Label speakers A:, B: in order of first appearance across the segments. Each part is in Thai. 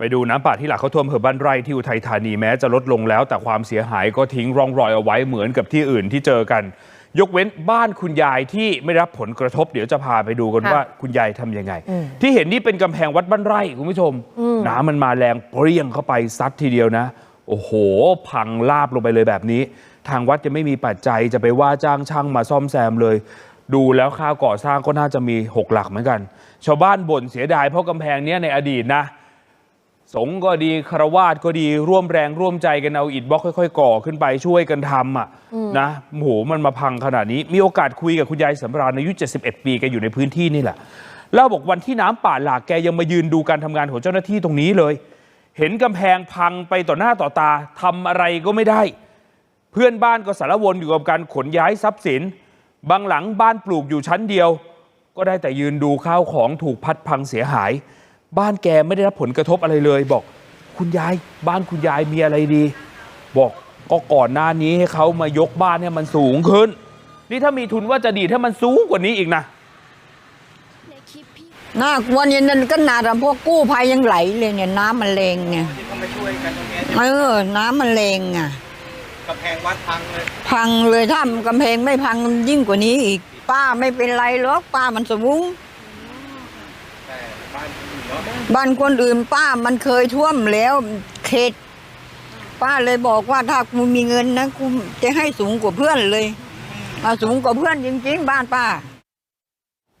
A: ไปดูน้ำป่าที่หลากเข้าท่วมอำเภอบ้านไร่ที่อุทัยธานีแม้จะลดลงแล้ว แต่ความเสียหายก็ทิ้งร่องรอยเอาไว้เหมือนกับที่อื่นที่เจอกัน ยกเว้นบ้านคุณยายที่ไม่รับผลกระทบ เดี๋ยวจะพาไปดูกัน
B: ค่ะ
A: ว่าคุณยายทำยังไง ที่เห็นนี่เป็นกำแพงวัดบ้านไร่คุณผู้ชม น้ำมันมาแรงเปรี้ยงเข้าไปซัดทีเดียวนะ โอ้โห พังลาบลงไปเลยแบบนี้ ทางวัดจะไม่มีปัจจัยจะไปว่าจ้างช่างมาซ่อมแซมเลย ดูแล้วค่าก่อสร้างก็น่าจะมีหกหลักเหมือนกัน ชาวบ้านบ่นเสียดายเพราะกำแพงเนี้ยในอดีตนะ สงฆ์ก็ดีคารวาสก็ดีร่วมแรงร่วมใจกันเอาอิฐบล็อกค่อยๆก่อขึ้นไปช่วยกันทำอะนะโอ้โหมันมาพังขนาดนี้ มีโอกาสคุยกับคุณยายสำราญอายุ 71 ปีแกอยู่ในพื้นที่นี่แหละเล่าบอกวันที่น้ำป่าหลากแกยังมายืนดูการทำงานของเจ้าหน้าที่ตรงนี้เลย เห็นกำแพงพังไปต่อหน้าต่อตาทำอะไรก็ไม่ได้ เพื่อนบ้านก็สารวนอยู่กับการขนย้ายทรัพย์สิน บางหลังบ้านปลูกอยู่ชั้นเดียว ก็ได้แต่ยืนดูข้าวของถูกพัดพังเสียหาย บ้านแกไม่ได้รับผลกระทบอะไรเลย บอกคุณยายบ้านคุณยายมีอะไรดี บอกก็ก่อนหน้านี้ให้เขามายกบ้านให้มันสูงขึ้น นี่ถ้ามีทุนว่าจะดีดให้มันสูงกว่านี้อีกนะ
C: น่ากลัวเนี่ยนั่นก็นาดพวกกู้ภัยยังไหลเลยเนี่ยน้ำมันแรงไง
D: ที่เขามาช่วยกันตรงเนี้ย
C: เออ น้ำมันแรงอะ
D: กำแพงวัดพังเลย
C: พังเลยถ้ากำแพงไม่พังยิ่งกว่านี้อีก ป้าไม่เป็นไรหรอกป้ามันสูง
D: แต่ บ้าน
C: คนอื่นป้ามันเคยท่วมแล้วเขตป้าเลยบอกว่าถ้ากูมีเงินนะกูจะให้สูงกว่าเพื่อนเลยเอาสูงกว่าเพื่อนจริง ๆ บ้านป้า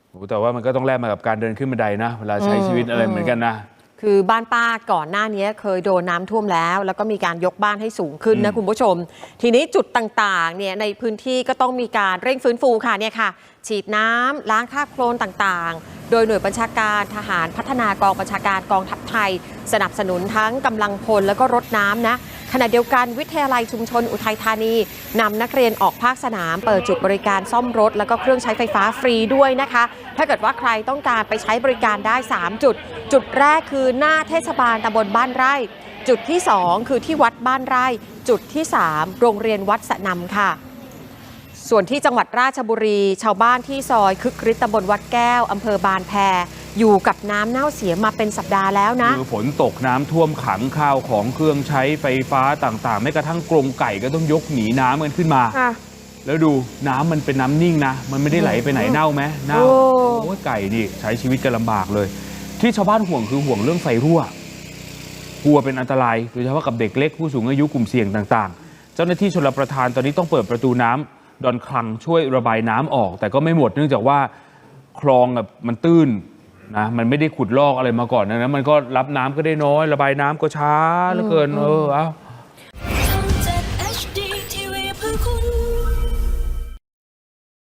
A: โอ้แต่ว่ามันก็ต้องแลกมากับการเดินขึ้นบันไดนะเวลาใช้ชีวิตอะไรเหมือนกันนะ
B: คือบ้านป้าก่อนหน้านี้เคยโดนน้ำท่วมแล้ว แล้วก็มีการยกบ้านให้สูงขึ้น
A: อื
B: นะ
A: ม
B: คุณผู้ชม ทีนี้จุดต่างๆเนี่ยในพื้นที่ก็ต้องมีการเร่งฟื้นฟูค่ะเนี่ยค่ะ ฉีดน้ำล้างคราบโคลนต่างๆ โดยหน่วยบัญชาการทหารพัฒนากองบัญชาการกองทัพไทย สนับสนุนทั้งกำลังพลแล้วก็รถน้ำนะ ขณะเดียวกันวิทยาลัยชุมชนอุทัยธานีนำนักเรียนออกภาคสนาม เปิดจุดบริการซ่อมรถ แล้วก็เครื่องใช้ไฟฟ้าฟรีด้วยนะคะ ถ้าเกิดว่าใครต้องการไปใช้บริการได้ 3 จุด จุดแรกคือหน้าเทศบาลตำบลบ้านไร่ จุดที่ 2 คือที่วัดบ้านไร่ จุดที่ 3 โรงเรียนวัดสะนำค่ะส่วนที่จังหวัดราชบุรี ชาวบ้านที่ซอยคึกฤทธิ์ตำบลวัดแก้ว อำเภอบานแพ อยู่กับน้ำเน่าเสียมาเป็นสัปดาห์แล้วนะ
A: คือฝนตกน้ำท่วมขังข้าวของเครื่องใช้ไฟฟ้าต่างๆ แม้กระทั่งกรงไก่ก็ต้องยกหนีน้ำกันขึ้นมาแล้วดูน้ำมันเป็นน้ำนิ่งนะ มันไม่ได้ไหลไปไหนเน่าไหมเน่า
B: โอ้
A: โอ้ยไก่นี่ใช้ชีวิตกันลำบากเลย ที่ชาวบ้านห่วงคือห่วงเรื่องไฟรั่ว กลัวเป็นอันตรายโดยเฉพาะกับเด็กเล็กผู้สูงอายุกลุ่มเสี่ยงต่างๆ เจ้าหน้าที่ชลประทานตอนนี้ต้องเปิดประตูน้ำดอนคลังช่วยระบายน้ำออก แต่ก็ไม่หมดเนื่องจากว่าคลองแบบมันตื้น นะมันไม่ได้ขุดลอกอะไรมาก่อนนะนะมันก็รับน้ำก็ได้น้อย ระบายน้ำก็ช้าเหลือเกินเออเอา